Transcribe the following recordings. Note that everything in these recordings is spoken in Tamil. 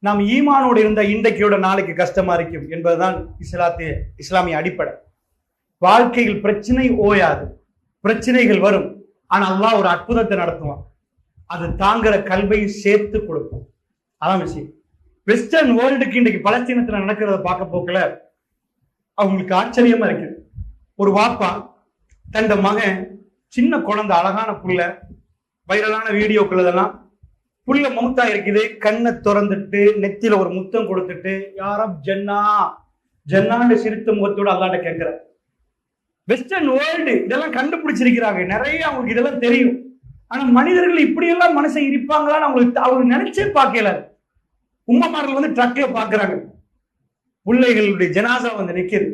நாம் ஈமானோடு இருந்த இன்றைக்கியோட நாளைக்கு கஷ்டமா இருக்கும் என்பதுதான் இஸ்லாத்திய இஸ்லாமிய அடிப்படை. வாழ்க்கையில் பிரச்சனை ஓயாது. பிரச்சனைகள் வரும். ஆனா அல்லாஹ் ஒரு அற்புதத்தை நடத்துவான். அது தாங்குற கல்வை சேர்த்து கொடுக்கும். அதான் விஷயம். வெஸ்டர்ன் வேர்ல்டுக்கு இன்றைக்கு பலஸ்தீனத்துல நடக்கிறத பார்க்க போக்கல. அவங்களுக்கு ஆச்சரியமா இருக்குது. ஒரு வாப்பா தந்த மகன் சின்ன குழந்தை அழகான புள்ள வைரலான வீடியோக்கள் இதெல்லாம் புள்ள மவுத்தா இருக்குது கண்ணை திறந்துட்டு நெத்தியில ஒரு முத்தம் கொடுத்துட்டு யாரப் ஜன்னா. ஜன்னான்னு சிரித்த முகத்தோட அல்லாட்ட கேட்கிற. வெஸ்டர்ன் வேர்ல்டு இதெல்லாம் கண்டுபிடிச்சிருக்கிறாங்க. நிறைய அவங்களுக்கு இதெல்லாம் தெரியும். ஆனா மனிதர்கள் இப்படியெல்லாம் மனசை இருப்பாங்களான்னு அவங்களுக்கு அவங்க நினைச்சே பார்க்கல. உம்மமார்கள் வந்து ட்ரக்ல பாக்குறாங்க. பிள்ளைகளுடைய ஜனாசா வந்து நிக்குது.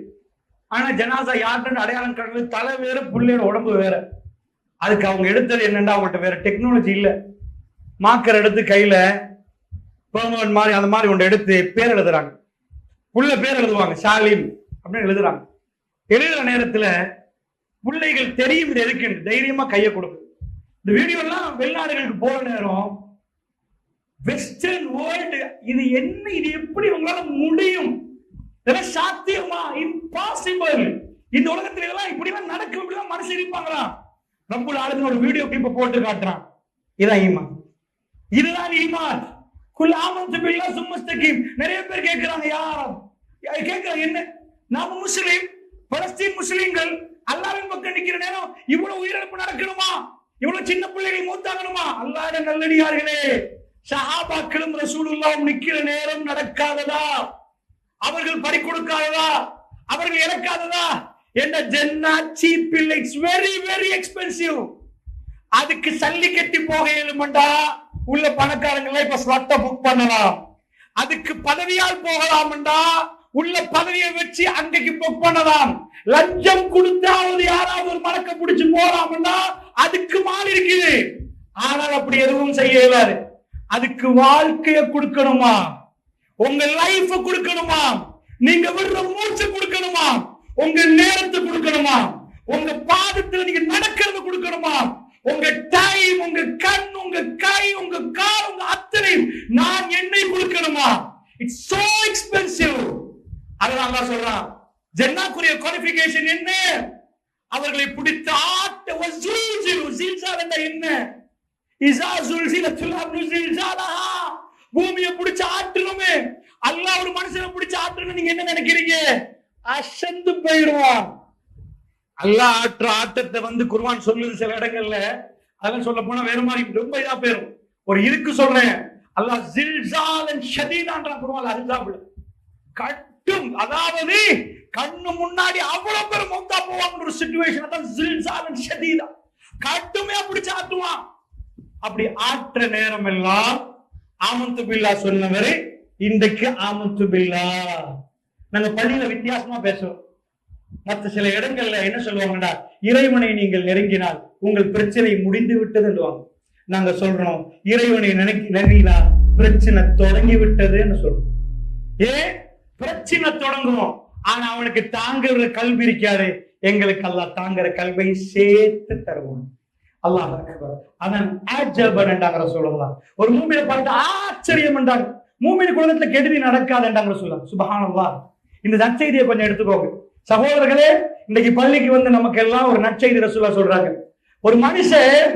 ஆனா ஜனாசா யாருன்னு அடையாளம் கடந்து தலை வேற பிள்ளையோட உடம்பு வேற. அதுக்கு அவங்க எடுத்தது என்னென்னா அவங்கள்ட்ட வேற டெக்னாலஜி இல்லை. மாக்கர் எடுத்து கையில பெர்மனன்ட் மாதிரி அந்த மாதிரி ஒன்று எடுத்து பேர் எழுதுறாங்க. புள்ள பேர் எழுதுவாங்க ஷாலிம் அப்படின்னு எழுதுறாங்க. எழுதுற நேரத்தில் பிள்ளைகள் தெரியும் இது எதுக்கு தைரியமா கையை கொடுக்கும். இந்த வீடியோலாம் வெளிநாடுகளுக்கு போற நேரம் வெஸ்டர்ன் வேர்ல்டு இது என்ன இது எப்படி உங்களால முடியும்? இதெல்லாம் சாத்தியமா? இம்பாசிபிள் இந்த உலகத்துல இதெல்லாம் இப்படி எல்லாம் நடக்கும் இப்படி எல்லாம் மனுஷன் இருப்பாங்களா? ரப்புல் ஆளுங்க ஒரு வீடியோ கிளிப்ப போட்டு காட்டுறான். இதான் ஈமான். இதுதான் ஈமான். குல் ஆமந்து பில்லா சும்மஸ்தகீம் நிறைய பேர் கேட்கிறாங்க யாரும் கேட்கிறாங்க என்ன? நாம முஸ்லீம் பலஸ்தீன் முஸ்லீம்கள் அல்லாவின் பக்கம் நிக்கிற நேரம் இவ்வளவு உயிரிழப்பு நடக்கணுமா? இவ்வளவு சின்ன பிள்ளைகள் மூத்தாகணுமா? அல்லாட நல்லடியார்களே சஹாபாக்களும் ரசூலுல்லாவும் நிக்கிற நேரம் நடக்காததா? அவர்கள் பறி கொடுக்காததா அவர்கள் இறக்காததா? என்ன ஜென்னா சீப் இல்லை இட்ஸ் வெரி வெரி எக்ஸ்பென்சிவ் அதுக்கு சல்லி கட்டி போக இயலுமண்டா உள்ள பணக்காரங்களை இப்ப ஸ்லாட்டை புக் பண்ணலாம். அதுக்கு பதவியால் போகலாம்டா உள்ள பதவியை வச்சு அங்கக்கு புக் பண்ணலாம். லஞ்சம் கொடுத்தாவது யாராவது ஒரு மணக்க பிடிச்சு போறாமண்டா அதுக்கு மால் இருக்குது. ஆனால் அப்படி எதுவும் செய்ய இயலாது. அதுக்கு வாழ்க்கைய கொடுக்கணுமா? உங்க லைஃப் கொடுக்கணுமா? நீங்க விடுற மூச்சு கொடுக்கணுமா? உங்க நேரத்தை கொடுக்கணுமா? உங்க பாதத்துல நீங்க நடக்கிறது கொடுக்கணுமா? உங்க டைம் உங்க கண் உங்க கை உங்க கால் உங்க அத்தனையும் நான் என்னை கொடுக்கணுமா? இட்ஸ் சோ எக்ஸ்பென்சிவ் அதான் அல்லாஹ் சொல்றான். ஜென்னாக்குரிய குவாலிஃபிகேஷன் என்ன? அவர்களை பிடித்த ஆட்ட வசூல் ஜில்சால் என்ன? இசா சுல்சிலத்துல் அர்து ஜில்சாலஹா பூமியை பிடிச்ச ஆட்டணுமே அல்லாஹ் ஒரு மனுஷனை பிடிச்ச ஆட்டணும் நீங்க என்ன நினைக்கிறீங்க? அசந்து போயிடுவான். அல்லாஹ் ஆற்ற ஆட்டத்தை வந்து குருவான் சொல்லுது சில இடங்கள்ல. அதெல்லாம் சொல்ல போனா வேற மாதிரி ரொம்ப இதா போயிரும். ஒரு இருக்கு சொல்றேன். அல்லா ஜில்சால் ஷதீதான்றான் குருவான் அதுதான் கட்டும். அதாவது கண்ணு முன்னாடி அவ்வளவு பேர் மௌத்தா போவாங்க ஒரு சுச்சுவேஷன் அதான் ஜில்சாலன் ஷதீதா. கட்டுமே பிடிச்சு சாத்துவான் அப்படி ஆற்ற நேரம் எல்லாம் ஆமந்து பில்லா சொன்னவரு இன்றைக்கு ஆமந்து பில்லா. நாங்க பள்ளியில வித்தியாசமா பேசுவோம் மற்ற சில இடங்கள்ல என்ன சொல்லுவாங்கடா இறைவனை நீங்கள் நெருங்கினால் உங்கள் பிரச்சனை முடிந்து விட்டதுன்னுவாங்க நாங்க சொல்றோம் இறைவனை நினைக்க நெருங்கினால் பிரச்சனை தொடங்கி விட்டதுன்னு சொல்றோம். ஏன் பிரச்சனை தொடங்குவோம். ஆனா அவனுக்கு தாங்குற கல்வி இருக்காது. எங்களுக்கு அல்லா தாங்குற கல்வை சேர்த்து தருவோம் அல்லாஹ் அதன் அதான் ஆஜபன் சொல்லலாம் ஒரு மூமியை பார்த்து ஆச்சரியம் என்றாங்க. மூமியின் குடும்பத்துல கெடுதி நடக்காதுன்றாங்க சொல்லலாம் சுபஹானல்லாஹ். இந்த நற்செய்தியை கொஞ்சம் எடுத்துக்கோங்க. சகோதரர்களே இன்னைக்கு பள்ளிக்கு வந்து நமக்கு எல்லாம் ஒரு நற்செய்தி ரசூலா சொல்றாங்க. ஒரு மனுஷன்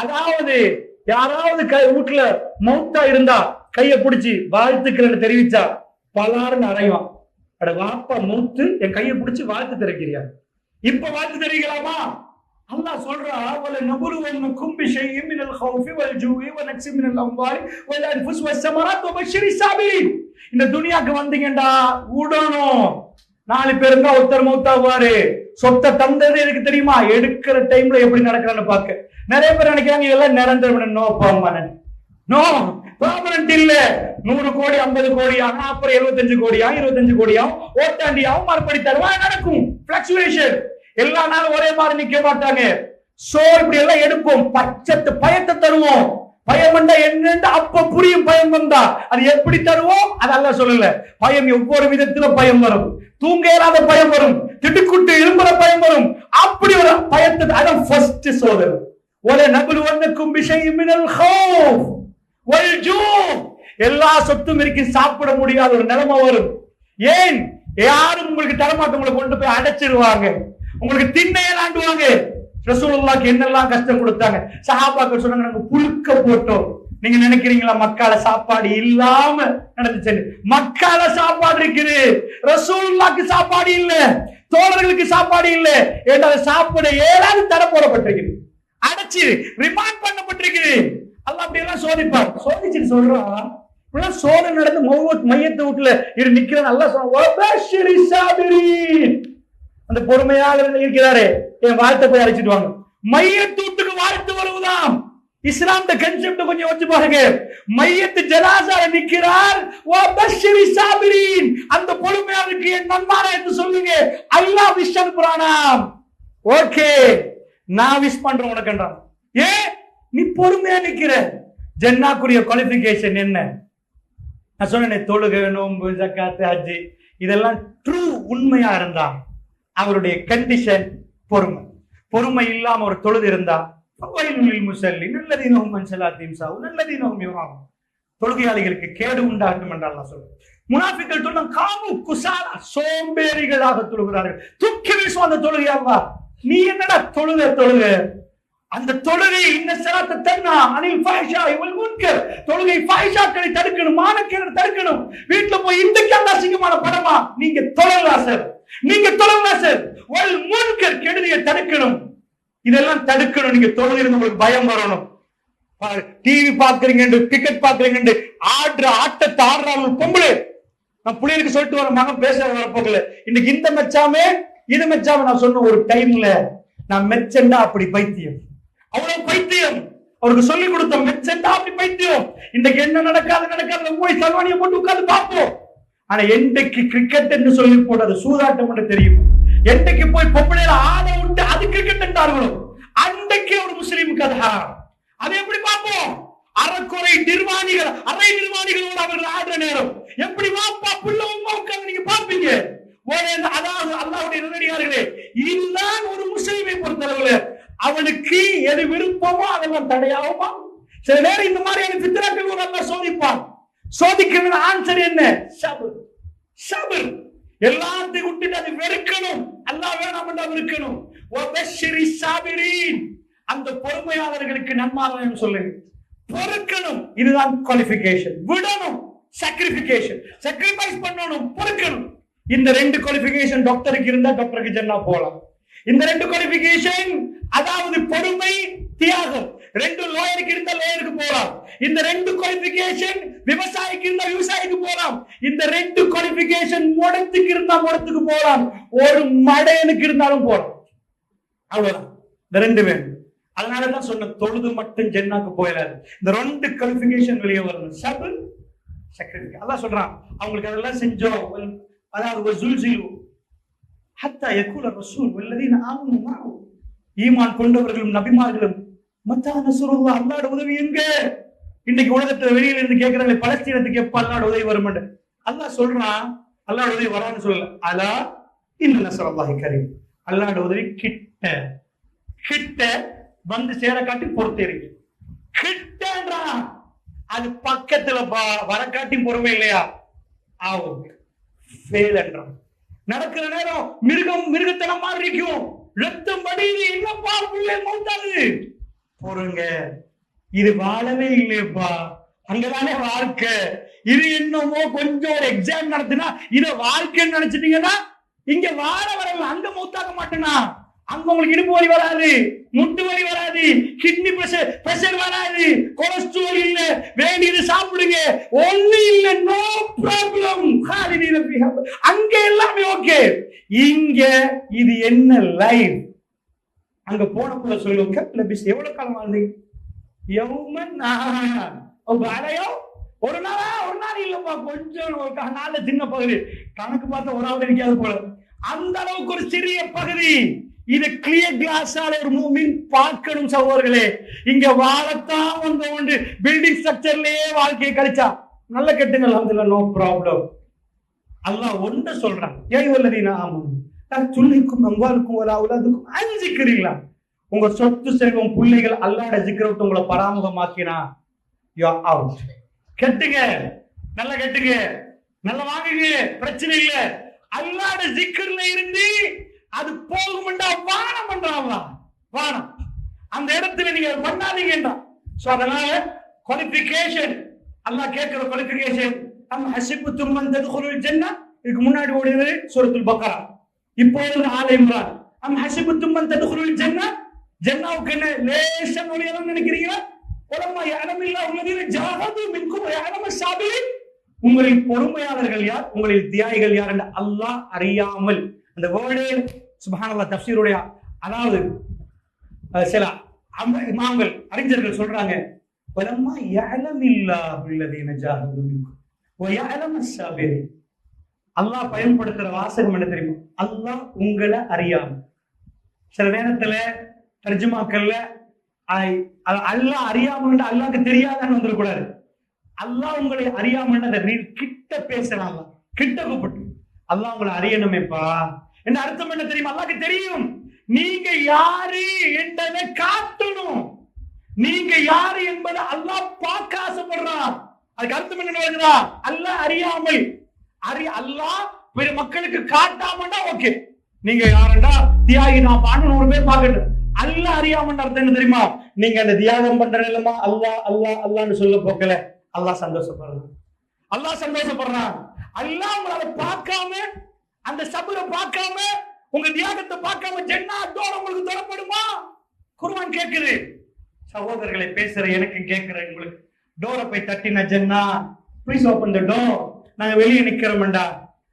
அதாவது யாராவது கை வீட்டுல மௌத்தா இருந்தா கைய பிடிச்சி வாழ்த்துக்கிறேன்னு தெரிவிச்சா பலாருன்னு அறைவான். அட வாப்பா மூத்து என் கையை பிடிச்சி வாழ்த்து தெரிவிக்கிறியா இப்ப வாழ்த்து தெரிவிக்கலாமா? அல்லாஹ் சொல்றா வல நபுலுவன்னக்கும் பிஷைஇம் மினல் ஹௌஃபி வல் ஜூஇ வ நக்ஸி மினல் அம்வாலி வல் அன்ஃபுஸ் வ ஸமராத் வ பஷ்ஷிரி சாபிரின் இந்த துனியாக்கு வந்தீங்கடா உடணும். நாலு பேர் இருந்தா ஒருத்தர் மௌத்தாவாரு. சொத்தை தந்தது எனக்கு தெரியுமா? எடுக்கிற டைம்ல எப்படி நடக்கிறான்னு பாக்க. நிறைய பேர் நினைக்கிறாங்க இதெல்லாம் நிரந்தரம் நோ பர்மனன்ட் நோ பர்மனன்ட் இல்ல. நூறு கோடி ஐம்பது கோடியா அப்புறம் எழுபத்தஞ்சு கோடியா இருபத்தஞ்சு கோடியா ஓட்டாண்டியாவும் மறுபடி தருவா நடக்கும். பிளக்சுவேஷன் எல்லா நாளும் ஒரே மாதிரி நிக்க மாட்டாங்க. சோ இப்படி எல்லாம் எடுப்போம் பச்சத்து பயத்தை தருவோம். பயம் வந்தா என்னன்னு அப்ப புரியும் பயம் வந்தா. அது எப்படி தருவோம் அதெல்லாம் சொல்லல. பயம் ஒவ்வொரு விதத்துல பயம் வரும். தூங்க இயலாத பயம் வரும். திடுக்குட்டு இரும்புற பயம் வரும். அப்படி ஒரு பயத்தை அதான் ஃபர்ஸ்ட் சோதனை. ஒல நபுலுவன்னக்கும் பிஷைஇம் மினல் ஹோ ஜூ எல்லா சொத்தும் இருக்கு சாப்பிட முடியாத ஒரு நிலைமை வரும். ஏன்? யாரும் உங்களுக்கு தரமாட்ட உங்களை கொண்டு போய் அடைச்சிருவாங்க. உங்களுக்கு திண்ணையலாண்டுவாங்க ரசூலுல்லாக்கு என்னெல்லாம் கஷ்டம் கொடுத்தாங்க. சஹாபாக்கள் சொன்னாங்க நாங்க புழுக்க போட்டோம். நீங்க நினைக்கிறீங்களா? மக்கால சாப்பாடு இல்லாம நடந்துச்சு. மக்கால சாப்பாடு இருக்குது. ரசூலுல்லாஹ்க்கு சாப்பாடு இல்ல. தோழர்களுக்கு சாப்பாடு இல்ல. ஏன்னா சாப்பிட ஏழாவது தர போடப்பட்டிருக்குது. அடைச்சு ரிமாண்ட் பண்ணப்பட்டிருக்குது. அல்ல அப்படி எல்லாம் சோதிப்பார். சோதிச்சுட்டு சொல்றான் இப்பெல்லாம் சோதனை நடந்து மௌத் மையத்தை வீட்டுல இரு நிக்கிறேன் நல்லா சொல்றான் அந்த பொறுமையாக இருக்கிறாரே? என் வாழ்த்தை போய் அழைச்சிட்டு வாங்க. மையத்தூட்டுக்கு வாழ்த்து வருவதாம். இஸ்லாம் கன்செப்ட் கொஞ்சம் வச்சு பாருங்க. மையத்து ஜனாசால நிக்கிறார். ஓ பஷ்ஷிரி சாபிரீன். அந்த பொறுமையாருக்கு என் நன்மாரா என்று சொல்லுங்க. அல்லாஹ் விஷ் அனுப்புறானாம். ஓகே நான் விஷ் பண்றேன் உனக்குன்றான் ஏ நீ பொறுமையா நிக்கிற. ஜென்னாக்குரிய குவாலிபிகேஷன் என்ன? நான் சொன்னேன் தொழுகை நோன்பு ஜக்காத்து ஹஜ்ஜி. இதெல்லாம் ட்ரூ உண்மையா இருந்தான். அவருடைய கண்டிஷன் பொறுமை. பொறுமை இல்லாம ஒரு தொழுது இருந்தா வயலுள்ளில் முசல்லி நல்லதீனவும் தீம்சா சாவு நல்லதீனவும் யுவாகும் தொழுகையாளிகளுக்கு கேடு உண்டாகும் என்றால் சொல்லு சொல்றேன். முனாஃபிக்கள் சொன்ன காமு குசாலா சோம்பேறிகளாக தொழுகிறார்கள். தூக்கி வீசும் அந்த தொழுகையாவா நீ என்னடா தொழுக தொழுக? அந்த தொழுகை இந்த சிறத்த தன்னா அனில் ஃபாயிஷா இவள் முன்கர். தொழுகை ஃபாயிஷாக்களை தடுக்கணும் மானக்கேடு தடுக்கணும். வீட்டுல போய் இன்றைக்கு அந்த அசிங்கமான படமா? நீங்க தொழலா சார். நீங்க தொழலாம் சார் ஒரு முன்கர் கெடுதியை தடுக்கணும். இதெல்லாம் தடுக்கணும். நீங்க தொழுகிறது உங்களுக்கு பயம் வரணும். டிவி பாக்குறீங்க கிரிக்கெட் பாக்குறீங்க ஆடுற ஆட்டத்தை ஆடுறாங்க பொம்பளை. நான் பிள்ளைகளுக்கு சொல்லிட்டு வர மகன் பேச வரப்போகல இன்னைக்கு இந்த மெச்சாமே இது மெச்சாம நான் சொன்ன ஒரு டைம்ல நான் மெச்சண்டா அப்படி பைத்தியம். அவ்வளவு பைத்தியம். அவருக்கு சொல்லி கொடுத்த மெச்சண்டா அப்படி பைத்தியம். இன்னைக்கு என்ன நடக்காது நடக்காது. போய் சல்வானியை போட்டு உட்கார்ந்து பார்ப்போம். ஆனா என்றைக்கு கிரிக்கெட் என்று சொல்லி போட்டது சூதாட்டம் என்று தெரியும். என்றைக்கு போய் பொம்பளையில ஆட விட்டு அது கிரிக்கெட் என்றார்களோ அன்றைக்கு ஒரு முஸ்லீமுக்கு அது ஹராம். அதை எப்படி பார்ப்போம்? அறக்குறை நிர்வாணிகள் அரை நிர்வாணிகளோடு அவர்கள் ஆடுற நேரம். எப்படி வாப்பா புள்ள உமா நீங்க பார்ப்பீங்க? அதாவது அல்லாவுடைய நிலையார்களே இதுதான் ஒரு முஸ்லீமை பொறுத்தளவுல அவனுக்கு எது விருப்பமோ அதெல்லாம் தடையாகுமா? சில நேரம் இந்த மாதிரியான பித்தராக்கள் ஒரு சோதிப்பான். சோதிக்கிறது ஆன்சர் என்ன? சபர் சபர் எல்லாத்தையும் விட்டுட்டு அது வெறுக்கணும். அல்லா வேணாம் என்று வெறுக்கணும் அந்த பொறுமையாளர்களுக்கு நன்மாராயம் சொல்லுங்க பொறுக்கணும். இதுதான் குவாலிபிகேஷன் விடணும். சாக்ரிபிகேஷன் சாக்ரிஃபைஸ் பண்ணணும். பொறுக்கணும். இந்த ரெண்டு குவாலிபிகேஷன் டாக்டருக்கு இருந்தா டாக்டருக்கு ஜென்னா போகலாம் இந்த ரெண்டு குவாலிபிகேஷன் அதாவது பொறுமை தியாகம். ரெண்டு லோயருக்கு இருந்தா லோயருக்கு போகலாம் இந்த ரெண்டு குவாலிபிகேஷன் விவசாயிக்கு இருந்தா விவசாயிக்கு போகலாம் இந்த ரெண்டு குவாலிபிகேஷன் முடத்துக்கு இருந்தா முடத்துக்கு போகலாம் ஒரு மடையனுக்கு இருந்தாலும் போகலாம் அவ்வளவுதான். இந்த ரெண்டு வேணும். அதனாலதான் சொன்ன தொழுது மட்டும் ஜென்னாக்கு போயிடாது. இந்த ரெண்டு குவாலிபிகேஷன் வெளியே வரணும். சபு சக்கரவர்த்தி அதான் சொல்றான். அவங்களுக்கு அதெல்லாம் செஞ்சோம். அதாவது ஒரு ஜுல்ஜிலு. ஹத்தா எக்குல ரசூல் வல்லதீன் ஆமனு மாவு. ஈமான் கொண்டவர்களும் நபிமார்களும் மத்தா நசுருல்லா அல்லாட உதவி எங்க? இன்னைக்கு உலகத்துல வெளியில இருந்து கேட்கறாங்க பலஸ்தீனத்துக்கு எப்ப அல்லாட உதவி வரும் அல்லாஹ் சொல்றான் அல்லாட உதவி வரான்னு சொல்லல. அலா இன்ன நசரல்லாஹி கரீம். அல்லாட உதவி கிட்ட கிட்ட வந்து சேர காட்டி பொறுத்தேறீங்க. கிட்டன்றா அது பக்கத்துல வர காட்டி பொறுமை இல்லையா? ஆகும். ஃபெயில் என்றான் நடக்கிற நேரம் மிருகம் மிருகத்தனம் மாதிரி இருக்கும். ரத்தம் வடியுது என்னப்பா பிள்ளை மௌத்தாது? பொறுங்க. இது வாழவே இல்லையப்பா. அங்கதானே வாழ்க்கை. இது என்னமோ கொஞ்சம் ஒரு எக்ஸாம் நடத்தினா இத வாழ்க்கைன்னு நினைச்சிட்டீங்கன்னா இங்க வாழ வரல அங்க மௌத்தாக மாட்டேனா? அங்க உங்களுக்கு இடுப்பு வலி வராது முட்டு வலி வராது கிட்னி பிரஷர் பிரஷர் வராது கொலஸ்ட்ரால் இல்ல வேண்டியது சாப்பிடுங்க. ஒண்ணு இல்ல நோ ப்ராப்ளம் அங்க எல்லாமே ஓகே இங்க இது என்ன லைஃப் அங்க போனக்குள்ள சொல்லுவோம் கேப்ல பிஸ் எவ்வளவு காலம் வாழ்ந்தீங்க? உங்க அடையோ ஒரு நாளா? ஒரு நாள் இல்லப்பா கொஞ்சம் ஒரு நாள் நாள்ல சின்ன பகுதி. கணக்கு பார்த்தா ஒரு ஆள் இருக்காது போல. அந்த அளவுக்கு ஒரு சிறிய பகுதி. இது கிளியர் கிளாஸால ஒரு மூமின் பார்க்கணும் சகோதரர்களே. இங்க வாழத்தான் வந்து உண்டு. பில்டிங் ஸ்ட்ரக்சர்லயே வாழ்க்கையை கழிச்சா நல்ல கெட்டுங்கள் அதுல நோ ப்ராப்ளம் அல்லாஹ் ஒன்று சொல்றான் ஏன் உள்ளதீனா ஆமாம் துள்ளிக்கும் சொல்லிக்கும் ஒரு அவுலாதுக்கும் அஞ்சிக்கிறீங்களா? உங்க சொத்து செல்வம் பிள்ளைகள் அல்லாட ஜிக்கிறவட்டு உங்களை பராமுகமாக்கினா யூ அவுட் கெட்டுங்க. நல்லா கெட்டுங்க. நல்லா வாங்குங்க. பிரச்சனை இல்ல. அல்லாட ஜிக்கர்ல இருந்து அது போகும்டா வானம் பண்றாங்களா வானம். அந்த இடத்துல நீங்க பண்ணாதீங்கன்றா சோ அதனால குவாலிபிகேஷன் அல்லாஹ் கேட்கிற குவாலிபிகேஷன் அம் ஹசிபுத்தும் மன் ததுகுலுல் ஜன்னா இதுக்கு முன்னாடி ஓடியது சூரத்துல் பக்கரா. இப்போ வந்து ஆல இம்ரான் அம் ஹசிபுத்தும் அந்த ததுகுலுல் ஜன்னா ஜன்னாவுக்கு என்ன லேசா நுழையலாம் நினைக்கிறீங்களா உலமா யாரமில்லா உள்ளதில் ஜாகது மின்கும் யாரம சாபிலின் உங்களில் பொறுமையாளர்கள் யார்? உங்களில் தியாகிகள் யார் என்று அல்லாஹ் அறியாமல். அந்த வேர்டே சுபஹானல்லாஹ் தப்சீருடைய அதாவது சில இமாம்கள் அறிஞர்கள் சொல்றாங்க பலமா யஅலமில்லா உள்ளதீன ஜாஹது மின்கும். வ யஅலம அல்லாஹ் பயன்படுத்துற வாசகம் என்ன தெரியுமா? அல்லாஹ் உங்களை அறியாம சில நேரத்துல தர்ஜுமாக்கள்ல அல்லாஹ் அறியாமல் அல்லாக்கு தெரியாதான்னு வந்துடக்கூடாது அல்லாஹ் உங்களை அறியாமன்னு அந்த நீ- கிட்ட பேசலாம் கிட்ட கூப்பிட்டு அல்லாஹ் உங்களை அறியணுமேப்பா. என்ன அர்த்தம் என்ன தெரியுமா? அல்லாக்கு தெரியும். நீங்க யாரு என்பதை காட்டணும். நீங்க யாரு என்பதை அல்லாஹ் பார்க்க ஆசைப்படுறான். அதுக்கு அர்த்தம் என்ன அல்லாஹ் அறியாமல் அறி அல்லாஹ் பிற மக்களுக்கு காட்டாமண்டா ஓகே. நீங்க யாருண்டா தியாகி நான் பாண்டு ஒரு பேர் பார்க்கட்டும். அல்ல அறியாமன்ற அர்த்தம் என்ன தெரியுமா? நீங்க அந்த தியாகம் பண்ற நிலமா அல்லா அல்லாஹ் அல்லான்னு சொல்ல போக்கல. அல்லாஹ் சந்தோஷப்படுறான். அல்லாஹ் சந்தோஷப்படுறான். அல்லாஹ் உங்களை பார்க்காம அந்த சபுரை பார்க்காம உங்க தியாகத்தை பார்க்காம ஜென்னா தோற உங்களுக்கு தரப்படுமா? குருவன் கேக்குது. சகோதரர்களை பேசுற எனக்கு கேக்குற உங்களுக்கு. டோரை போய் தட்டின Jenna please open the door நாங்க வெளியே நிக்கிறோம்டா.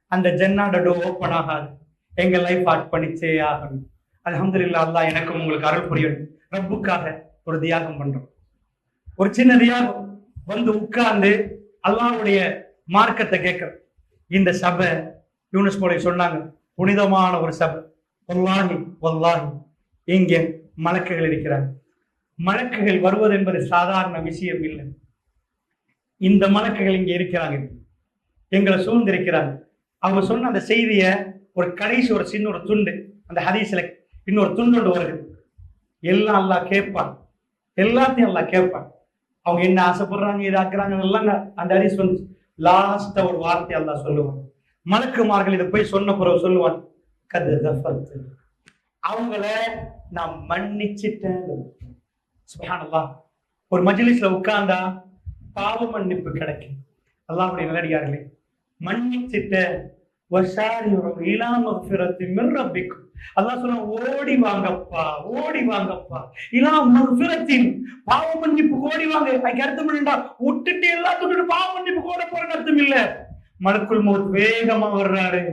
அந்த ஜென்னாட டோர் ஓப்பன் ஆகாது. எங்க லைஃப் அர்ப்பணிச்சே ஆகணும். அல்ஹம்துலில்லாஹ் அல்லாஹ் எனக்கும் உங்களுக்கு அருள் புரியணும் ரப்புக்காக ஒரு தியாகம் பண்றோம். ஒரு சின்ன தியாகம். வந்து உட்கார்ந்து அல்லாவுடைய மார்க்கத்தை கேட்கிறோம். இந்த சபை யூனிஸ் மோலை சொன்னாங்க புனிதமான ஒரு சபை. ஒல்லாகி ஒல்லாகி இங்கே மலக்குகள் இருக்கிறாங்க. மலக்குகள் வருவது என்பது சாதாரண விஷயம் இல்லை. இந்த மலக்குகள் இங்க இருக்கிறாங்க. எங்களை சூழ்ந்திருக்கிறாங்க அவங்க சொன்ன அந்த செய்திய ஒரு கடைசி ஒரு சின்ன ஒரு துண்டு அந்த ஹதீஸ்ல இன்னொரு துண்டு வருது. எல்லாம் அல்லா கேட்பான். எல்லாத்தையும் எல்லாம் கேட்பான். அவங்க என்ன ஆசைப்படுறாங்க இதாக்குறாங்க எல்லாம் அந்த ஹரிஸ் வந்து லாஸ்டா ஒரு வார்த்தை அல்லாஹ் சொல்லுவான். மலக்குமார்கள் இதை போய் சொன்ன பிறகு சொல்லுவான் கது அவங்கள நான் மன்னிச்சிட்டேன். ஒரு மஜிலிஸ்ல உட்கார்ந்தா பாவ மன்னிப்பு கிடைக்கும். அல்லாஹ்வுடைய நிலடியார்களே மன்னிச்சிட்ட. ரப்பிக்கும். அதான் சொன்னா ஓடி வாங்கப்பா ஓடி வாங்கப்பா. இலா மக்ஃபிரத்தின் பாவ மன்னிப்பு ஓடி வாங்க. அதுக்கு அர்த்தம் என்னடா விட்டுட்டு எல்லாத்துக்கும் பாவ மன்னிப்பு ஓட போறேன்னு அர்த்தம் இல்ல. மலக்குள் மௌத் வேகமா வர்றாரு.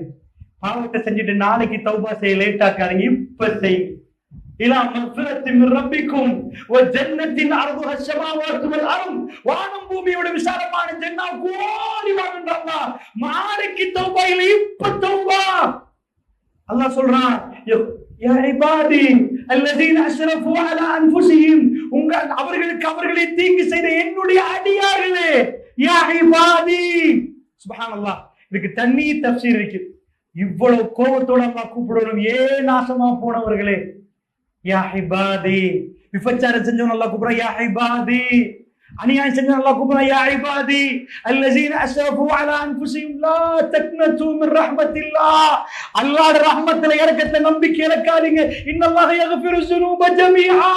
பாவத்தை செஞ்சுட்டு நாளைக்கு தௌபா செய்ய லேட் ஆக்காதீங்க. இப்ப செய்யுங்க இலா மக்ஃபிரத்தி மின் ரப்பிக்கும் வ ஜன்னத்தின் அர்துஹ ஸமாவாத்து வானம் பூமியோட விசாலமான ஜன்னா கோடி வாங்கன்றா நாளைக்கு தௌபா இல்லை இப்ப தௌபா அல்லாஹ் சொல்றான் ய- யா இபாதி அல்லதீன அஸ்ரஃபு அலா அன்ஃபுஸிஹிம் உங்கள் அவர்களுக்கு அவர்களை தீங்கு செய்த என்னுடைய அடியார்களே யா இபாதி சுப்ஹானல்லாஹ் இதுக்கு தண்ணி தஃசீர் இருக்கு இவ்வளவு கோபத்தோட அல்லாஹ் கூப்பிடணும் ஏன் நாசமா போனவர்களே யா ஹிபாதி விபச்சாரம் செஞ்சவன் அல்லாஹ் கூப்பிடுறா யா ஹிபாதி அநியாயம் செஞ்சவன் அல்லாஹ் கூப்பிடுறா யா ஹிபாதி அல்லஜீன் அஸ்ரஃபு அலா அன்ஃபுஸிஹிம் லா தக்னது மின் ரஹ்மத்தில்லாஹ் அல்லாஹ்வுடைய ரஹ்மத்துல இறக்கத்தை நம்பிக்கை இழக்காதீங்க இன்னல்லாஹ யக்ஃபிரு ஸுனூப ஜமீஆ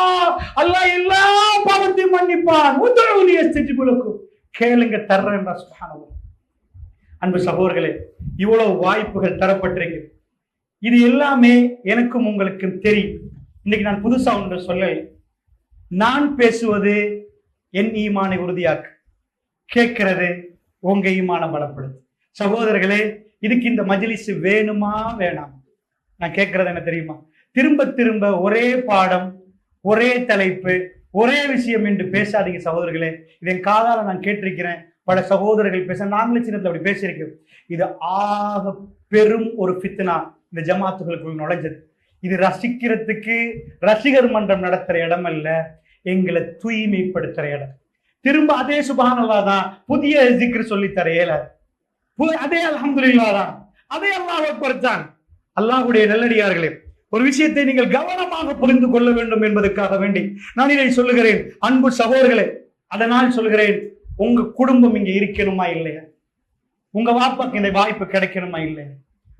அல்லாஹ் எல்லா பாவத்தையும் மன்னிப்பான் உதுஊனி அஸ்தஜிபு லக்கும் கேளுங்க தர்றேன் சுப்ஹானல்லாஹ் அன்பு சகோதரர்களே இவ்வளவு வாய்ப்புகள் தரப்பட்டிருக்கு. இது எல்லாமே எனக்கும் உங்களுக்கும் தெரியும். இன்னைக்கு நான் புதுசா ஒன்று சொல்ல நான் பேசுவது என் ஈமானை உறுதியாக்கு கேட்கிறது உங்க ஈமானம் பலப்படுது சகோதரர்களே இதுக்கு இந்த மஜ்லிஸ் வேணுமா வேணாம்? நான் கேட்கறது என்ன தெரியுமா? திரும்ப திரும்ப ஒரே பாடம் ஒரே தலைப்பு ஒரே விஷயம் என்று பேசாதீங்க சகோதரர்களே. இதை என் காதால நான் கேட்டிருக்கிறேன். பல சகோதரர்கள் பேச நாங்களே சின்னத்தில் அப்படி பேசியிருக்கோம். இது ஆக பெரும் ஒரு ஃபித்னா இந்த ஜமாத்துகளுக்குள் நுழைஞ்சது. இது ரசிக்கிறதுக்கு ரசிகர் மன்றம் நடத்துற இடம் அல்ல எங்களை தூய்மைப்படுத்துற இடம். திரும்ப அதே சுபானல்லா தான் புதிய ஜிக்ர் சொல்லி தர இயலாது அதே அலமதுல்லா தான். அதே அல்லாஹ் அக்பர் அல்லாஹ்வுடைய நல்லடியார்களே ஒரு விஷயத்தை நீங்கள் கவனமாக புரிந்து கொள்ள வேண்டும் என்பதற்காக வேண்டி நான் இதை சொல்லுகிறேன். அன்பு சகோதரர்களே அதனால் சொல்கிறேன் உங்க குடும்பம் இங்க இருக்கணுமா இல்லையா? உங்க வாப்பாக்கு இந்த வாய்ப்பு கிடைக்கணுமா இல்லையா?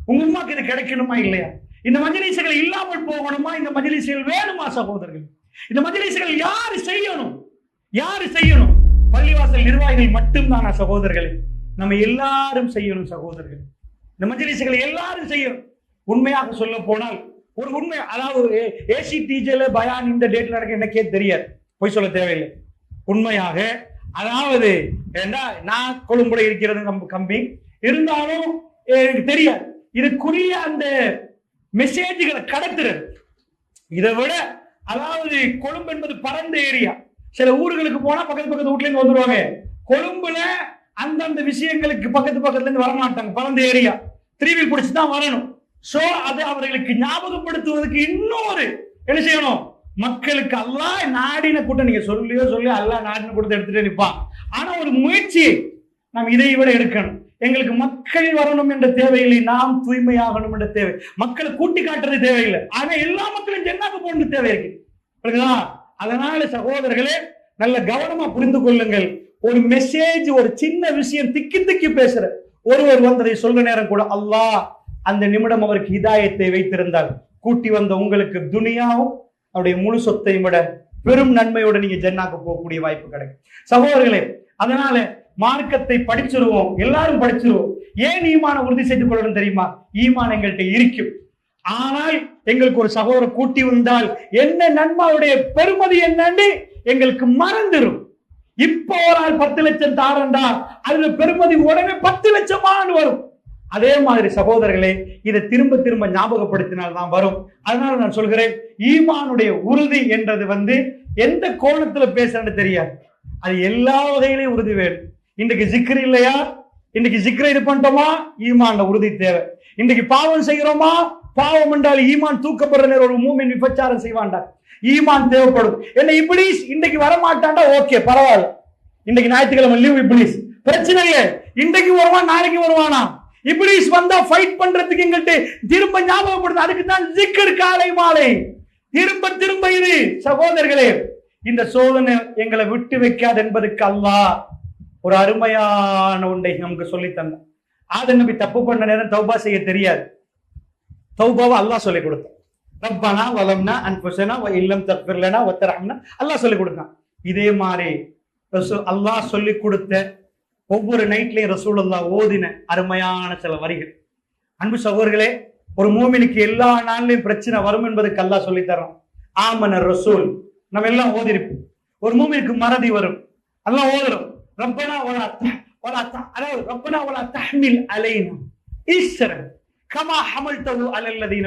உங்க அம்மாக்கு இது கிடைக்கணுமா இல்லையா? இந்த மஜிலிசுகள் இல்லாமல் போகணுமா? இந்த மஜிலிசுகள் வேணுமா சகோதரர்கள்? இந்த மஜிலிசுகள் யாரு செய்யணும்? யாரு செய்யணும்? பள்ளிவாசல் நிர்வாகிகள் மட்டும்தானா சகோதரர்களே? நம்ம எல்லாரும் செய்யணும் சகோதரர்கள். இந்த மஜ்லிஸ்களை எல்லாரும் செய்யணும். உண்மையாக சொல்ல போனால் ஒரு உண்மை அதாவது ஏசி டிஜேல பயான் இந்த டேட்ல நடக்க எனக்கே தெரியாது. போய் சொல்ல தேவையில்லை. உண்மையாக அதாவது ஏண்டா நான் கொழும்புல இருக்கிறது நம்ம கம்பி. இருந்தாலும் எனக்கு தெரியாது. இதுக்குரிய அந்த மெசேஜ்களை கடத்துறது. இதை விட அதாவது கொழும்பு என்பது பரந்த ஏரியா. சில ஊர்களுக்கு போனா பக்கத்து பக்கத்து வீட்ல இருந்து வந்துருவாங்க. கொழும்புல அந்தந்த விஷயங்களுக்கு பக்கத்து பக்கத்துல இருந்து வரமாட்டாங்க பரந்த ஏரியா. திருவில் பிடிச்சு தான் வரணும். சோ அது அவர்களுக்கு ஞாபகப்படுத்துவதற்கு இன்னொரு என்ன செய்யணும்? மக்களுக்கு அல்லா நாடின கூட்டம். நீங்க சொல்லியோ சொல்லி அல்லா நாடின கூட்டத்தை எடுத்துட்டு நிற்பான் ஆனா ஒரு முயற்சி நாம் இதை விட எடுக்கணும். எங்களுக்கு மக்கள் வரணும் என்ற தேவையில்லை நாம் தூய்மையாகணும் என்ற தேவை. மக்களை கூட்டி காட்டுறது தேவையில்லை. ஆனா எல்லா மக்களும் ஜென்னாக்கு போகணும் தேவை இருக்கு. அதனால சகோதரர்களே நல்ல கவனமா புரிந்து கொள்ளுங்கள். ஒரு மெசேஜ் ஒரு சின்ன விஷயம் திக்கி திக்கி பேசுற ஒருவர் வந்ததை சொல்ற நேரம் கூட அல்லாஹ் அந்த நிமிடம் அவருக்கு இதாயத்தை வைத்திருந்தால் கூட்டி வந்த உங்களுக்கு துனியாவும் அவருடைய முழு சொத்தையும் விட பெரும் நன்மையோட நீங்க ஜென்னாக்கு போகக்கூடிய வாய்ப்பு கிடைக்கும். சகோதரர்களே அதனால மார்க்கத்தை படிச்சிருவோம் எல்லாரும் படிச்சிருவோம். ஏன் ஈமான உறுதி செய்து கொள்ளணும் தெரியுமா? ஈமான் எங்கள்கிட்ட இருக்கும். ஆனால் எங்களுக்கு ஒரு சகோதரர் கூட்டி வந்தால் என்ன நன்மாவுடைய பெருமதி என்னன்னு எங்களுக்கு மறந்துடும் இப்போ ஒரு ஆள் பத்து லட்சம் தாரண்டா அதுல பெருமதி உடனே பத்து லட்சம் வரும். அதே மாதிரி சகோதரர்களே இதை திரும்ப திரும்ப ஞாபகப்படுத்தினால் தான் வரும். அதனால நான் சொல்கிறேன் ஈமானுடைய உறுதி என்றது வந்து எந்த கோணத்துல பேசுறேன்னு தெரியாது. அது எல்லா வகையிலையும் உறுதி வேணும். இன்றைக்கு ஜிக்ரு இல்லையா? இன்னைக்கு ஜிக்ரை இது பண்ணிட்டோமா? ஈமான்ல உறுதி தேவை. இன்னைக்கு பாவம் செய்கிறோமா? பாவம் என்றால் ஈமான் தூக்கப்படுற நேரம் ஒரு மூமின் விபச்சாரம் செய்வான்டா. ஈமான் தேவைப்படும். என்ன இப்ளீஸ் இன்னைக்கு வரமாட்டான்டா? ஓகே பரவாயில்ல. இன்னைக்கு ஞாயிற்றுக்கிழமை லீவ் இப்ளீஸ். பிரச்சனை இல்லை. இன்றைக்கு வருவான் நாளைக்கு வருவானா? இப்ளீஸ் வந்தா ஃபைட் பண்றதுக்கு எங்கிட்ட திரும்ப ஞாபகப்படுது அதுக்கு தான் ஜிக்கர் காலை மாலை. திரும்ப திரும்ப இது. சகோதரர்களே இந்த சோதனை எங்களை விட்டு வைக்காது என்பதுக்கு அல்லாஹ் ஒரு அருமையான ஒன்றை நமக்கு சொல்லி தந்தான். ஆதன் நபி தப்பு பண்ண நேரம் தௌபா செய்ய தெரியாது. தௌபாவை அல்லாஹ் சொல்லி கொடுத்தான். ரப்பானா வலம்னா அன்புசனா இல்லம் தக்ஃபிர்லனா வ அல்லாஹ் சொல்லி கொடுத்தான். இதே மாதிரி அல்லாஹ் சொல்லி கொடுத்த ஒவ்வொரு நைட்லயும் அல்லா ஓதின அருமையான சில வரிகள். அன்பு சகோதரர்களே ஒரு மூமினுக்கு எல்லா நாள்லையும் பிரச்சனை வரும் என்பதுக்கு அல்லாஹ் சொல்லி தரோம் ஆமன ரசூல். நம்ம எல்லாம் ஓதிருப்போம். ஒரு மூமினுக்கு மறதி வரும். எல்லாம் ஓதுறோம் ரப்பனா வலா த- வலா த- تحمل علينا வலா كما அலைனா ஈஸ்வரன் கமா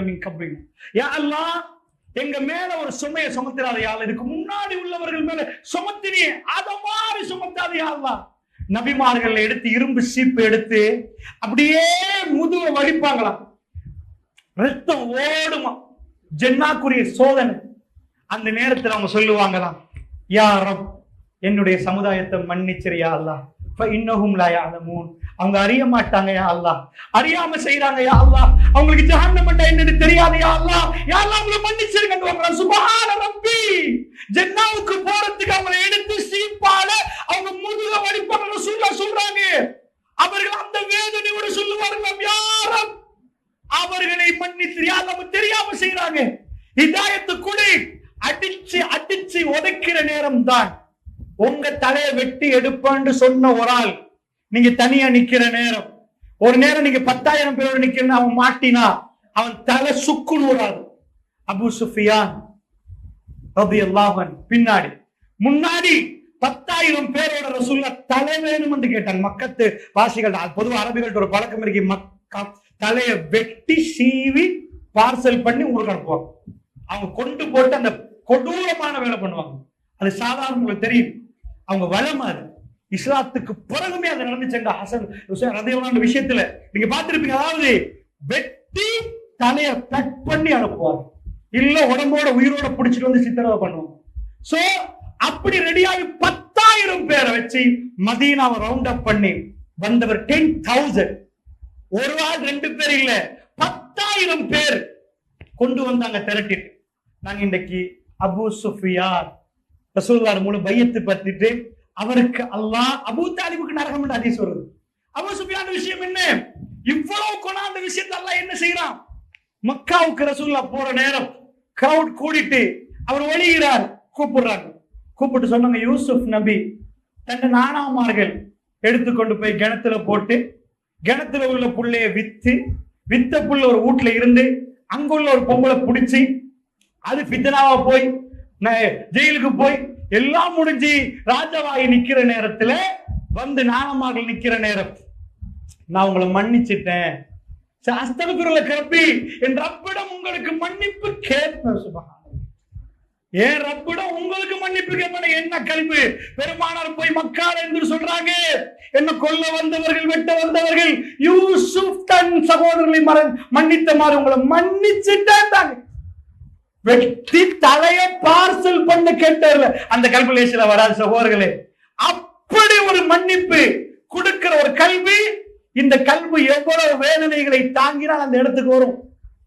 من قبلنا. يا الله யா எங்க மேல ஒரு சுமையை சுமத்திராத இதுக்கு முன்னாடி உள்ளவர்கள் மேல சுமத்தினியே அத மாதிரி சுமத்தாத நபிமார்கள் எடுத்து இரும்பு சீப்பு எடுத்து அப்படியே முதுக வலிப்பாங்களாம். ரத்தம் ஓடுமா? ஜென்னாக்குரிய சோதனை. அந்த நேரத்துல அவங்க சொல்லுவாங்களாம் யா ரப் என்னுடைய சமுதாயத்தை மன்னிச்சிரியா அல்லா இன்னகும் அந்த மூன் அவங்க அறிய மாட்டாங்க யா அல்லா அறியாம செய்யறாங்க யா அல்லா அவங்களுக்கு ஜஹன்னம் என்னன்னு தெரியாது யா அல்லா யா அவங்கள அவங்களை மன்னிச்சிருங்க சுபஹான ரப்பி. ஜென்னாவுக்கு போறதுக்கு அவங்களை எடுத்து சீப்பால அவங்க முதுக வழிபடுற சொல்ல சொல்றாங்க. அவர்கள் அந்த வேதனையோட சொல்லுவார்கள். யாரும் அவர்களை மன்னித்து நம்ம தெரியாம செய்யறாங்க இதாயத்து குடி அடிச்சு அடிச்சு உதைக்கிற நேரம் தான் உங்க தலையை வெட்டி எடுப்பான்னு சொன்ன ஒரு ஆள் நீங்க தனியா நிக்கிற நேரம். ஒரு நேரம் நீங்க பத்தாயிரம் பேரோட நிக்கிறன்னு அவன் மாட்டினா அவன் தலை சுக்கு நூறாது அபு சுஃபியான் பின்னாடி. முன்னாடி பத்தாயிரம் பேரோட ரசூல்லா தலை வேணும் என்று கேட்டாங்க. மக்கத்து வாசிகள் பொதுவாக அரபிகள்ட்ட ஒரு பழக்கம் இருக்கு. மக்கா தலையை வெட்டி சீவி பார்சல் பண்ணி உங்களுக்கு அனுப்புவாங்க. அவங்க கொண்டு போட்டு அந்த கொடூரமான வேலை பண்ணுவாங்க. அது சாதாரண உங்களுக்கு தெரியும். அவங்க வளம் அது. இஸ்லாத்துக்கு பிறகுமே அது நடந்துச்சுங்க ஹசன் ஹுசைன் விஷயத்துல. நீங்க பார்த்திருப்பீங்க அதாவது வெட்டி தலையை கட் பண்ணி அனுப்புவாங்க. இல்ல உடம்போட உயிரோட பிடிச்சிட்டு வந்து சித்திரவதை பண்ணுவோம் சோ அப்படி ரெடியாகி பத்தாயிரம் பேரை வச்சு மதீனாவை ரவுண்ட் அப் பண்ணி வந்தவர் டென் தௌசண்ட் ஒரு ஆள் ரெண்டு பேர் இல்ல பத்தாயிரம் பேர் கொண்டு வந்தாங்க திரட்டிட்டு. நாங்க இன்றைக்கு அபு சுஃபியார் ரசூல்லார் மூலம் பையத்து பத்திட்டு அவருக்கு அல்லாஹ் அபூ தாலிபுக்கு நரகம் என்று சொல்றது வருது. அபு விஷயம் என்ன? இவ்வளவு கொண்டாந்த விஷயத்தை அல்லாஹ் என்ன செய்யறான்? மக்காவுக்கு ரசூல்லா போற நேரம் கிரவுட் கூடிட்டு அவர் ஒழிகிறார் கூப்பிடுறாங்க. கூப்பிட்டு சொன்னாங்க யூசுப் நபி தன்னை நானாமார்கள் எடுத்துக்கொண்டு போய் கிணத்துல போட்டு கிணத்துல உள்ள புள்ளைய வித்து வித்த புள்ள ஒரு வீட்டுல இருந்து அங்குள்ள ஒரு பொம்பளை பிடிச்சி அது பித்தனாவா போய் ஜெயிலுக்கு போய் எல்லாம் முடிஞ்சு ராஜாவாகி நிக்கிற நேரத்துல வந்து நாணமாக நிக்கிற நேரம். நான் உங்களை மன்னிச்சிட்டேன். சாஸ்திரத்துல கிளப்பி என் ரப்பிடம் உங்களுக்கு மன்னிப்பு கேட்பேன் சுபஹானல்லாஹ். ஏன் ரப்பிடம் உங்களுக்கு மன்னிப்பு கேட்பேன். என்ன கல்வி பெருமானார் போய் மக்கால் என்று சொல்றாங்க. என்ன கொல்ல வந்தவர்கள் வெட்ட வந்தவர்கள் யூசுப் தன் சகோதரர்களை மற மன்னித்த மாதிரி உங்களை மன்னிச்சுட்டாங்க வெட்டி தலையை பார்சல் பண்ண கேட்டார்ல அந்த கல்குலேஷன்ல வராது சகோதரர்களே. அப்படி ஒரு மன்னிப்பு கொடுக்கிற ஒரு கல்வி இந்த கல்வி எவ்வளவு வேதனைகளை தாங்கினால் அந்த இடத்துக்கு வரும்.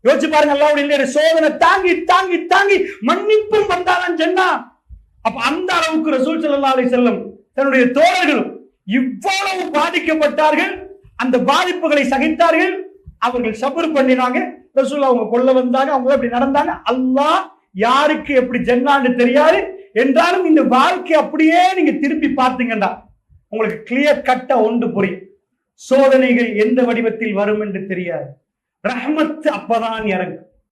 யோசிச்சு பாருங்க அல்லாவுடைய இல்லையா சோதனை தாங்கி தாங்கி தாங்கி மன்னிப்பும் வந்தாலும் சொன்னா அப்ப அந்த அளவுக்கு ரசூல் ஸல்லல்லாஹு செல்லும் தன்னுடைய தோழர்களும் இவ்வளவு பாதிக்கப்பட்டார்கள் அந்த பாதிப்புகளை சகித்தார்கள் அவர்கள் சபர் பண்ணினாங்க. ரசூல் அவங்க கொல்ல வந்தாங்க அவங்க அப்படி நடந்தாங்க. அல்லாஹ் யாருக்கு எப்படி ஜென்னான்னு தெரியாது. என்றாலும் இந்த வாழ்க்கை அப்படியே நீங்க திருப்பி பார்த்தீங்கன்னா உங்களுக்கு கிளியர் கட்ட ஒன்று புரியும். சோதனைகள் எந்த வடிவத்தில் வரும் என்று தெரியாது. ரஹமத் அப்பதான் இறங்கும்.